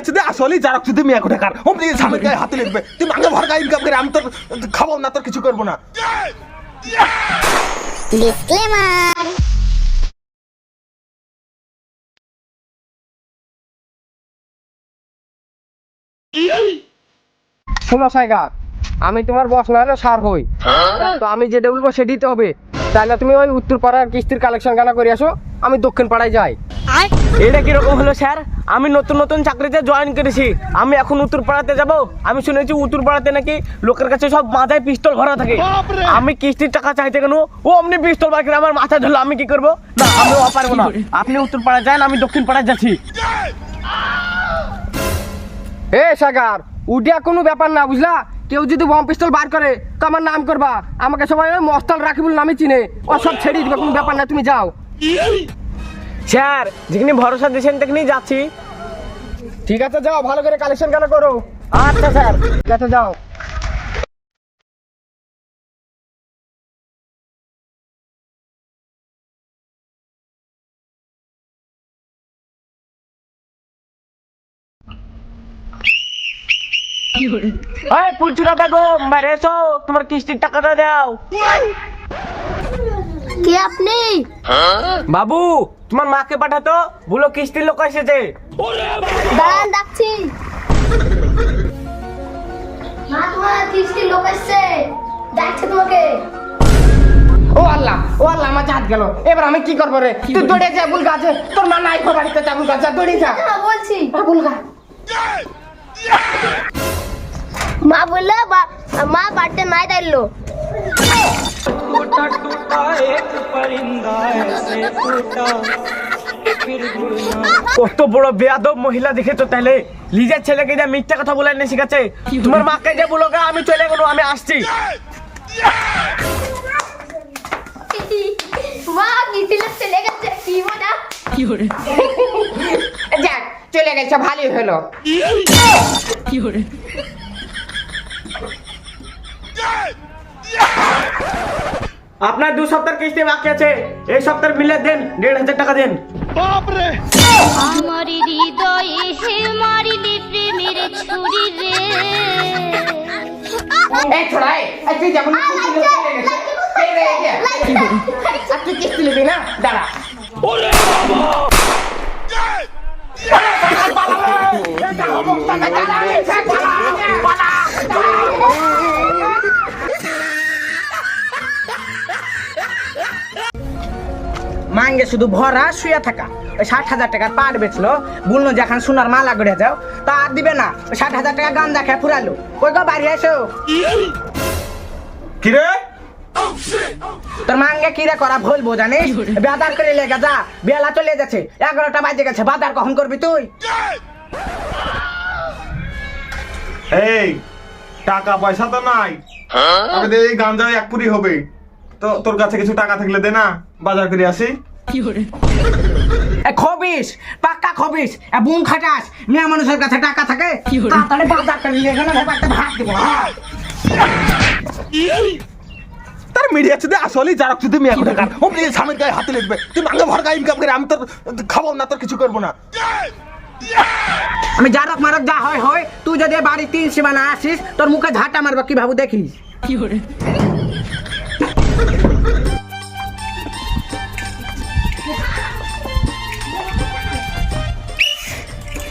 আছে আসলে যারক যদি মিয়া অমনি স্বামীর গায়ে হাতে লিখবে। তুই মাঙ্গা ভরকা ইনকাম করে আমি তোর খাব না তোর কিছু করব না। ডিসক্লেমার শোনো সাইগা আমি তোমার বস না হলে সার হই। তো আমি যেটা বলব সেটাই তো হবে। তাহলে তুমি ওই উত্তর পাড়ার কিস্তির কালেকশন গানা করে আসো আমি দক্ষিণ পাড়ায় যাই। এটা কীরকম হলো স্যার? আমি নতুন নতুন চাকরিতে জয়েন করেছি। আমি এখন উত্তর পাড়াতে যাব। আমি শুনেছি উত্তর পাড়াতে নাকি লোকের কাছে সব মাথায় পিস্তল ভরা থাকে। আমি কিস্তির টাকা চাইতে কেন? ও অমনি পিস্তল বার করে আমার মাথায় ধরলো আমি কি করব? না আমি পারব না। আপনি উত্তর পাড়ায় যান আমি দক্ষিণ পাড়ায় যাচ্ছি এ সাগার উডিয়া কোনো ব্যাপার না বুঝলা? কেউ যদি বম পিস্তল বার করে, তো আমার নাম করবা। আমাকে সবাই মস্তল মস্তাল বলে নামে চিনে। ও সব ছেড়ে দিবে, কোনো ব্যাপার না, তুমি যাও। স্যার, যেখানে ভরসা দিয়েছেন, তেখানেই যাচ্ছি। ঠিক আছে, যাও, ভালো করে কালেকশন কেন করো? আচ্ছা স্যার, ঠিক আছে, যাও। পুলচুরা বেগম বাইরে এসো তোমার কিস্তির টাকাটা দাও। কে আপনি? বাবু তোমার মাকে পাঠাতো বলো কিস্তির লোক এসেছে। দাঁড়ান ডাকছি। মা তোমার কিস্তির লোক এসছে। ডাকছে তোমাকে। ও আল্লাহ ও আল্লাহ আমার হাত গেল। এবার আমি কি করব রে? তুই দৌড়ে যা বুল গাছে তোর মা নাই বাড়িতে যা বুল গাছ দৌড়ে যা। হ্যাঁ বলছি। বুল গা মা বলল বা- মা বাড়িতে নাই দাঁড়লো। কত বড় বেয়াদব মহিলা দেখে তো তাহলে লিজের ছেলেকে যা মিথ্যা কথা বলে এনে শিখাচ্ছে। তোমার মাকে যে বলো গা, আমি চলে গেলো আমি আসছি। মা চলে গেছে। কি যাক চলে গেছে ভালোই হলো? আপনার দু সপ্তাহ কিস্তি বাকি আছে এই সপ্তাহ মিলে দেন দেড় হাজার টাকা দেন আমার হৃদয়ে হে মারিলে প্রেমের ছুরি রে এই ছোড়াই কিস্তি তুই মাঙ্গে শুধু ভরা শুয়ে থাকা। ওই ষাট হাজার টাকার পাট বেচলো। বলল যে এখন সোনার মালা করে যাও তা আর দিবে না। ওই ষাট হাজার টাকা গান্দা খেয়ে ফুরালো। ওই গো বাড়ি এসো। কিরে তোর মাঙ্গে কিরে করা বলব জানিস? বাজার করে লেগে যা বেলা চলে যাচ্ছে। এগারোটা বাজে গেছে বাজার কখন করবি তুই? এই টাকা পয়সা তো নাই। আমি এই গাঞ্জা এক পুরি হবে। তো তোর কাছে কিছু টাকা থাকলে দে না বাজার করে আসি। খবিস পাক্কা খবিস এ বুম খাটাস মেয়ে মানুষের কাছে টাকা থাকে তাড়াতাড়ি বাজার করে দেবো হ্যাঁ। তার মিডিয়া আছে আসলে যারক যদি মিয়া কোটা কার অমনি স্বামীর গায়ে হাতে লিখবে তুই মাঙ্গা ভরকা ইনকাম করে আমি তোর খাব না তোর কিছু করব না। আমি যারক মারক যা হয় হয়। তুই যদি বাড়ি তিন সীমানা আসিস তোর মুখে ঝাঁটা মারবা কি ভাবু দেখিস?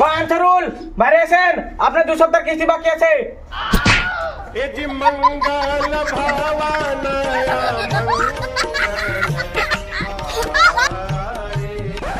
কয়ান্থারুল বাইরে এসেন আপনার দু সপ্তাহ কিস্তি বাকি আছে।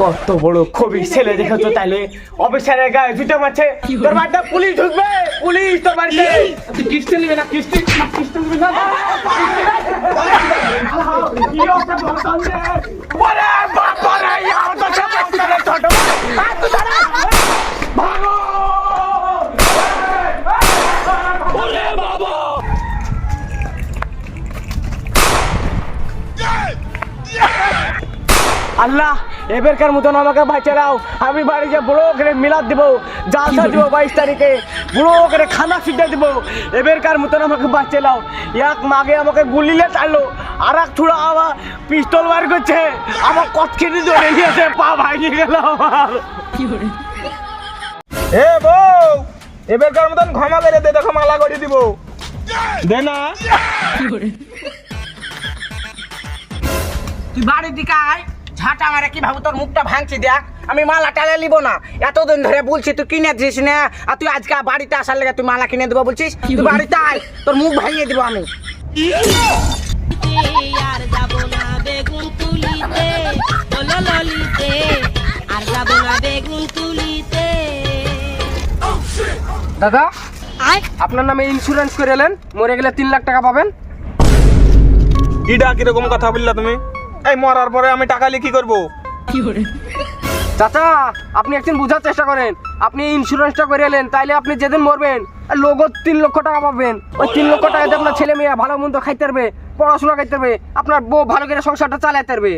কত বড় খুবই ছেলে দেখেছ তাইলে। অফিসারের গায়ে জুতো মারছে। তোর বাড়িতে পুলিশ ঢুকবে। পুলিশ তোর বাড়িতে। কিস্তি নিবি না? কিস্তি? কিস্তি নিবি না ওরে বাবা রে, ইয়ার তো সব অফিসারের ছোট ভাই। আর তুই দাঁড়া। ভাগো! আল্লাহ এবারকার মতন আমাকে বাঁচাও আমি বাড়ি যে বড় করে মিলাদ দিব জালসা দিব বাইশ তারিখে বড় করে খানা ফিটে দিব এবারকার মতন আমাকে বাঁচাও এক মাগে আমাকে গুলিলে টানলো আর এক থুড়া আমার পিস্তল বার করছে। আমার কতখিনি ধরে গিয়েছে পা ভাঙে গেল আমার। এ বউ এবারকার মতন ক্ষমা করে দে দেখো মালা করে দিব। দে না। তুই বাড়ির দিকে আয়। ঝাঁটা মারে কি ভাবু? তোর মুখটা ভাঙছি দেখ। আমি মালা টালে নিব না। এতদিন ধরে বলছি তুই কিনে দিস না? আর তুই আজকে বাড়িতে আসার লেগে তুই মালা কিনে দেবো বলছিস? তুই বাড়িতে আয় তোর মুখ ভাঙিয়ে দিব আমি। আর যাব না বেগুন তুলিতে বলো ললিতে আর যাব না বেগুন তুলিতে। দাদা আপনার নামে ইন্স্যুরেন্স করে এলেন মরে গেলে তিন লাখ টাকা পাবেন। ইডা কীরকম কথা বললা তুমি? এই মরার পরে আমি টাকা লিখি করব? চাচা আপনি একদিন বোঝার চেষ্টা করেন। আপনি ইন্স্যুরেন্সটা করে এলেন তাইলে আপনি যেদিন মরবেন লোগো তিন লক্ষ টাকা পাবেন। ওই তিন লক্ষ টাকা দিয়ে আপনার ছেলে মেয়ে ভালো মন্দ খাইতে পারবে পড়াশোনা করতে পারবে আপনার বউ ভালো করে সংসারটা চালাতে পারবে।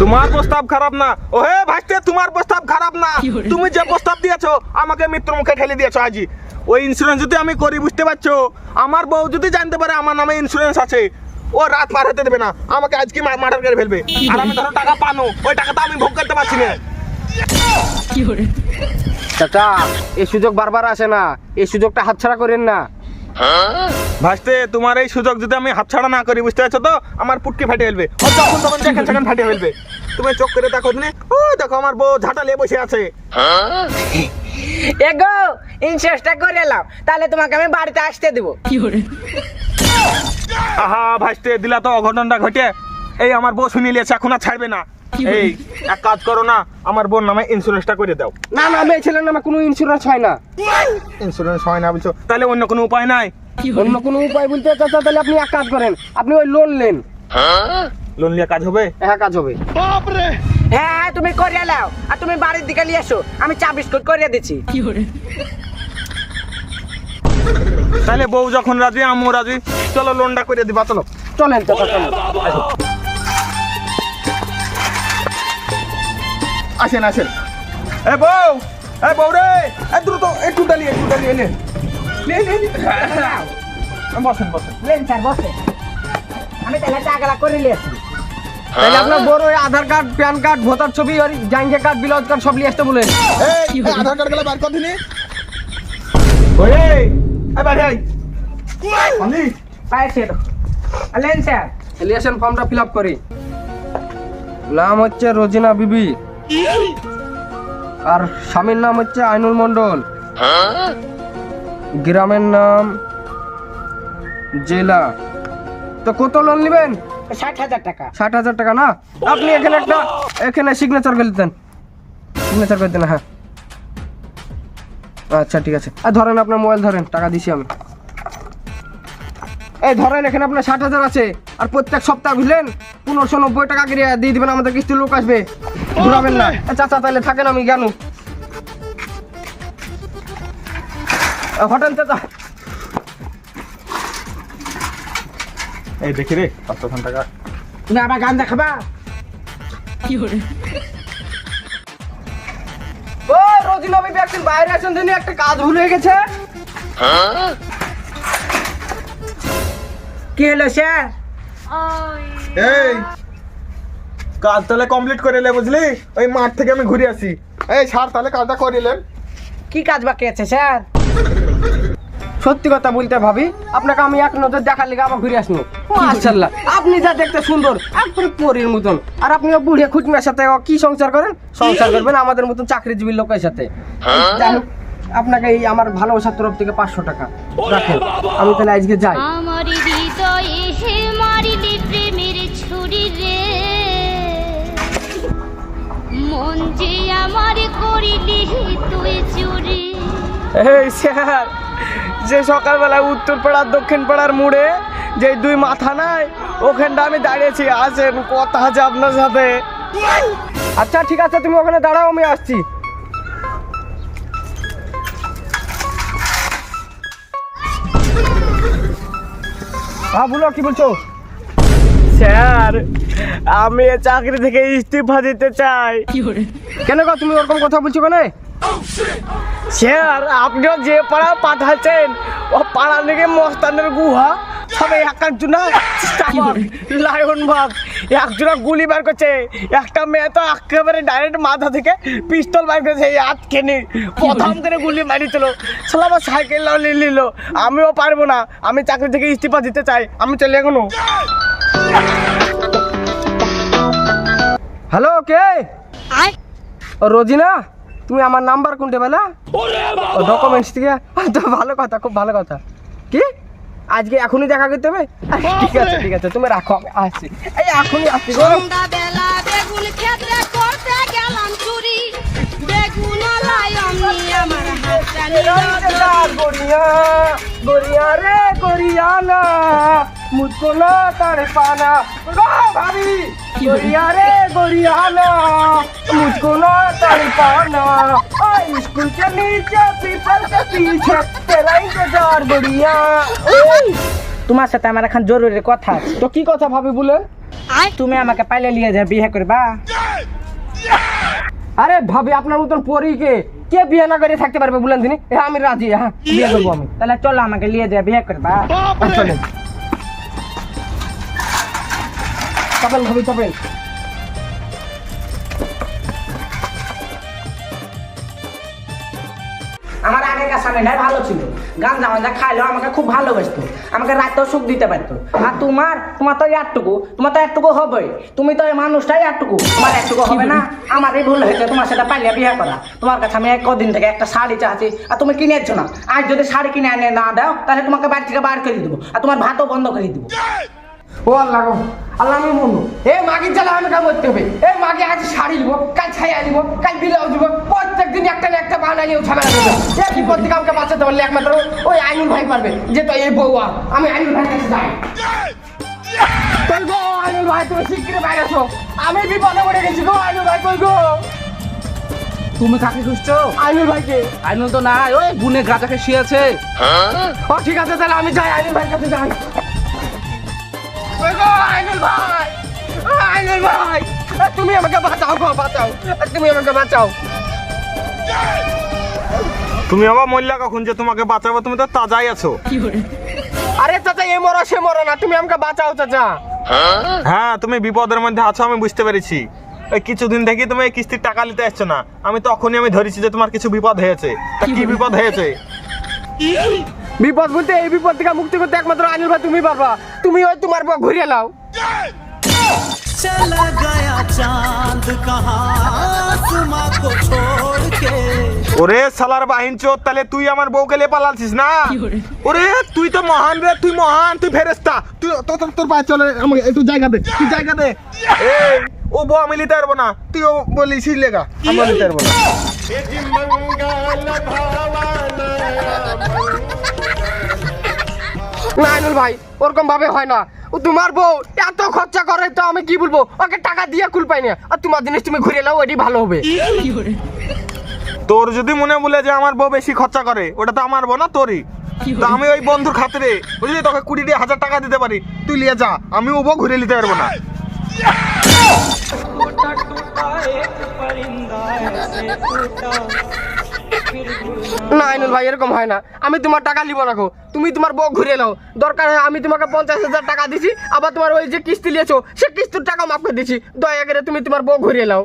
তোমার প্রস্তাব খারাপ না। ও হে ভাইস্তে তোমার প্রস্তাব খারাপ না। তুমি যে প্রস্তাব দিয়েছ আমাকে মৃত্যুর মুখে ঠেলে দিয়েছ আজি। ওই ইন্স্যুরেন্স যদি আমি করি বুঝতে পারছ? আমার বউ যদি জানতে পারে আমার নামে ইন্স্যুরেন্স আছে। ও রাত পার হতে দেবে না। আমাকে আজকে মার্ডার করে ফেলবে। আর আমি ধরো টাকা পানো ওই টাকাটা আমি ভোগ করতে পারছি না। চাচা এই সুযোগ বারবার আসে না। এই সুযোগটা হাতছাড়া করেন না। ভাসতে তোমার এই সুযোগ যদি আমি হাতছাড়া না করি বুঝতে পারছ তো? আমার পুটকে ফাটে ফেলবে। তখন যেখানে সেখানে ফাটে ফেলবে। তুমি চোখ করে দেখো তুমি ও দেখো আমার বউ ঝাঁটা নিয়ে বসে আছে। এগো ইন্স্যুরেন্সটা করে এলাম। তাহলে তোমাকে আমি বাড়িতে আসতে দেবো। আহা ভাসতে দিলা তো অঘটনটা ঘটে। এই আমার বউ শুনিয়ে লিয়েছে এখন আর ছাড়বে না। এই এক কাজ করো না আমার বোন নামে ইন্স্যুরেন্সটা করে দাও। না না মেয়ে ছেলের নামে কোনো ইন্স্যুরেন্স হয় না। ইন্স্যুরেন্স হয় না বলছো? তাহলে অন্য কোনো উপায় নাই? অন্য কোনো উপায় বলতে চাচা তাহলে আপনি এক কাজ করেন আপনি ওই লোন নেন। লোন নিয়ে কাজ হবে? হ্যাঁ কাজ হবে। হ্যাঁ তুমি করিয়া লাও আর তুমি বাড়ির দিকে নিয়ে এসো আমি চা বিস্কুট করিয়া দিচ্ছি। তাহলে বউ যখন রাজি আমিও রাজি চলো লোনটা করে দিবা চলো। চলেন চাচা চলেন। আসেন আসেন। এ বউ এ বউ রে এ দ্রুত একটু ডালিয়ে একটু ডালিয়ে নে। নে, নে, নে। বসেন বসেন। লেন স্যার বসে আমি তাহলে টাকালা করে নিয়ে আসি তাহলে আপনার বড় Aadhaar card PAN card voter ছবি আর কার্ড কার্ড সব নিয়ে আসতে বলেন। এই এই আধার কার্ডগুলো বার কর দিনি ওই এই আই পাইছে স্যার। এলিয়েশন ফর্মটা ফিল আপ করি। নাম হচ্ছে রোজিনা বিবি। আর স্বামীর নাম হচ্ছে আইনুল মন্ডল গ্রামের নাম জেলা। তো কত লোন নেবেন? ষাট হাজার টাকা। ষাট হাজার টাকা না? আপনি এখানে একটা এখানে সিগনেচার করে দেন সিগনেচার করে দেন হ্যাঁ। আচ্ছা ঠিক আছে। আর ধরেন আপনার মোবাইল ধরেন টাকা দিছি আমি। এই ধরেন এখানে আপনার ষাট হাজার আছে। আর প্রত্যেক সপ্তাহ বুঝলেন পনেরোশো নব্বই টাকা করে দিয়ে দিবেন আমাদের কিস্তির লোক আসবে। ঘুরাবেন না। এ, চাচা তাহলে থাকেন আমি জ্ঞানু এ, হটেন চাচা। এই দেখি রে পাঁচশো টাকা। তুমি আবার গান দেখাবা? ও রোজিনা আমি একদিন বাইরে আছেন তিনি একটা কাজ ভুল হয়ে গেছে। কি হলো স্যার? এই কাজ তাহলে কমপ্লিট করে এলে বুঝলি? ওই মাঠ থেকে আমি ঘুরে আসি। এই স্যার তাহলে কাজটা করিলেন কি কাজ বাকি আছে স্যার? সত্যি কথা বলতে ভাবি আপনাকে আমি এক নজর দেখার লেগে আবার ঘুরে আসব। মাশাল্লাহ আপনি যা দেখতে সুন্দর একবারে পরীর মতন। আর আপনি বুড়িয়া খুঁটমিয়ার সাথে কি সংসার করেন? সংসার করবেন আমাদের মতন চাকরিজীবী লোকের সাথে। যাই হোক, আপনাকে এই আমার ভালোবাসার তরফ থেকে পাঁচশো টাকা। রাখেন। আমি তাহলে আজকে যাই। মন যে আমার করিলি তুই চুরি। এই স্যার যে সকালবেলায় উত্তর পাড়ার দক্ষিণ পাড়ার মোড়ে যে দুই মাথা নাই ওখানটা আমি দাঁড়িয়েছি। আসেন কথা আছে আপনার সাথে। আচ্ছা ঠিক আছে তুমি ওখানে দাঁড়াও আমি আসছি। হ্যাঁ বলো কি বলছো? স্যার আমি চাকরি থেকে ইস্তিফা দিতে চাই। কেন গো তুমি ওরকম কথা বলছো কেন? স্যার আপনিও যে পাড়া পাঠাচ্ছেন ও পাড়া থেকে মস্তানের গুহা। সবে এক একজনা লায়ন বাঘ একজনা গুলি বার করছে। একটা মেয়ে তো একেবারে ডাইরেক্ট মাথা থেকে পিস্তল বার করেছে এই হাত খেনি প্রথম করে গুলি মারিছিল। সালা আমার সাইকেল নিল। আমিও পারব না। আমি চাকরি থেকে ইস্তিফা দিতে চাই। আমি চলে এখনও হ্যালো কে? রোজিনা? তুমি আমার নাম্বার কোনটে বেলা? ডকুমেন্টস থেকে? তো ভালো কথা খুব ভালো কথা। কি? আজকে এখনই দেখা করতে হবে? ঠিক আছে ঠিক আছে তুমি রাখো আমি আসছি এই এখনই আসছি গরিয়া গড়িয়া গড়িয়া রে গড়িয়া না। মুঝকো তার পানা। भाभी गोरिया रे गोरिया ना मुझको ना कर पाना और स्कूल के नीचे पीपल के पीछे तेरा इंतजार गोरिया তোমার সাথে আমার এখন জরুরি কথা আছে তো কি কথা ভাবি বলেন তুমি আমাকে পাইলে নিয়ে যা বিয়ে করবা আরে ভাবি আপনার মতন পরীকে কে বিয়ে না করে থাকতে পারবে বলেন তিনি হ্যাঁ আমি রাজি হ্যাঁ বিয়ে করবো আমি তাহলে চলো আমাকে নিয়ে যা বিয়ে করবা চলেন চাপেন ভাবি চাপেন আমার আগেকার স্বামীটাই ভালো ছিল। গাঞ্জা মাঞ্জা খাইলেও আমাকে খুব ভালোবাসতো। আমাকে রাতেও সুখ দিতে পারতো। আর তোমার তোমার তো একটুকু তোমার তো একটুকু হবে তুমি তো এই মানুষটাই একটুকু তোমার একটুকু হবে না। আমারই ভুল হয়েছে তোমার সাথে পালিয়ে বিয়ে করা। তোমার কাছে আমি এক কদিন থেকে একটা শাড়ি চাচ্ছি, আর তুমি কিনেছো না। আজ যদি শাড়ি কিনে এনে না দাও, তাহলে তোমাকে বাড়ি থেকে বার করে দিবো। আর তোমার ভাতও বন্ধ করে দিবো। ও আল্লাহ গো আল্লাহ আমি মনু এ মাগির জ্বালা আমি কাম করতে হবে। এ মাগে আজ শাড়ি নিবো কাল ছাইয়া নিবো কাল ব্লাউজ দিব প্রত্যেক দিন একটা না একটা বাহানা নিয়ে ঝামেলা করবে। এ বিপদ থেকে আমাকে বাঁচাতে পারলে একমাত্র ওই আইনুল ভাই পারবে যে তো এই বউ আমি আইনুল ভাইয়ের কাছে যাই। কই গো আইনুল ভাই তুমি শিগগিরই বাইরে আসো। আমি বিপদে পড়ে গেছি গো আইনুল ভাই কই গো? তুমি কাকে খুঁজছো? আইনুল ভাইকে। আইনুল তো নাই ওই গুনে গাঁজাকে শিয়েছে। ও ঠিক আছে তাহলে আমি যাই আইনুল ভাইয়ের কাছে যাই। ভাই! ও, আইনুল ভাই! এ, তুমি আমাকে বাঁচাও গো বাঁচাও। এ, তুমি আমাকে বাঁচাও। তুমি আবার মহিলা কখন যে তোমাকে বাঁচাবো তুমি তো তাজাই আছো। আরে চাচা এ মরো সে মরো না তুমি আমাকে বাঁচাও চাচা। হ্যাঁ তুমি বিপদের মধ্যে আছো আমি বুঝতে পেরেছি। এই কিছুদিন থেকে তুমি এই কিস্তির টাকা নিতে আসছো না। আমি তখনই আমি ধরেছি যে তোমার কিছু বিপদ হয়েছে। তা কি বিপদ হয়েছে? বিপদ বলতে এই বিপদ থেকে মুক্তি করতে একমাত্র আইনুল ভাই তুমি পারবা তুমি ওই তোমার পর ঘুরিয়ে নাও चला गया चांद कहाँ आसमां को छोड़ के ওরে সালার বাহিন চোর তাহলে তুই আমার বউকে লে পালালছিস না ওরে তুই তো মহান রে তুই মহান তুই ফেরেস্তা তুই তো তোর তোর পায়ে চলে আমাকে একটু জায়গা দে তুই জায়গা দে এই ও বউ আমি নিতে পারবো না তুইও বলিস লেগা আমরা নিতে পারবো না না আইনুল ভাই ওরকম ভাবে হয় না। ও তোমার বউ এত খরচা করে তো আমি কি বলব? ওকে টাকা দিয়ে কুল পাই না। আর তোমার জিনিস তুমি ঘুরিয়ে নাও ওইটাই ভালো হবে। তোর যদি মনে বলে যে আমার বউ বেশি খরচা করে ওটা তো আমার বউ না তোরই। তো আমি ওই বন্ধুর খাতিরে বুঝলি তোকে কুড়ি দিয়ে হাজার টাকা দিতে পারি। তুই নিয়ে যা আমি ও বউ ঘুরে নিতে পারব না। না আইনুল ভাই এরকম হয় না। আমি তোমার টাকা নিব রাখো তুমি তোমার বউ ঘুরে নাও। দরকার হয় আমি তোমাকে পঞ্চাশ হাজার টাকা দিছি আবার তোমার ওই যে কিস্তি নিয়েছো সে কিস্তির টাকা মাফ করে দিছি। দয়া করে তুমি তোমার বউ ঘুরিয়ে নাও।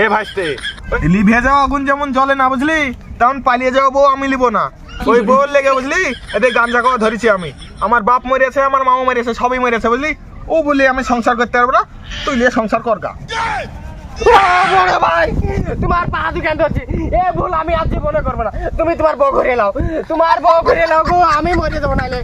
এ ভাইস্তে লিভে যাওয়া আগুন যেমন জ্বলে না বুঝলি? তেমন পালিয়ে যাও বউ আমি লিব না। ওই বউর লেগে বুঝলি? এদের গাঞ্জা খাওয়া ধরেছি আমি। আমার বাপ মরেছে আমার মামা মরেছে সবই মরেছে বুঝলি? ও বলি আমি সংসার করতে পারব না তুই নিয়ে সংসার করগা ও তোমার পা দোকান ধরছি। এ ভুল, আমি আর জীবনে করব না। তুমি তোমার বউ ঘুরে নাও। তোমার বউ ঘুরে নাও গো, আমি মরে যাব নাহলে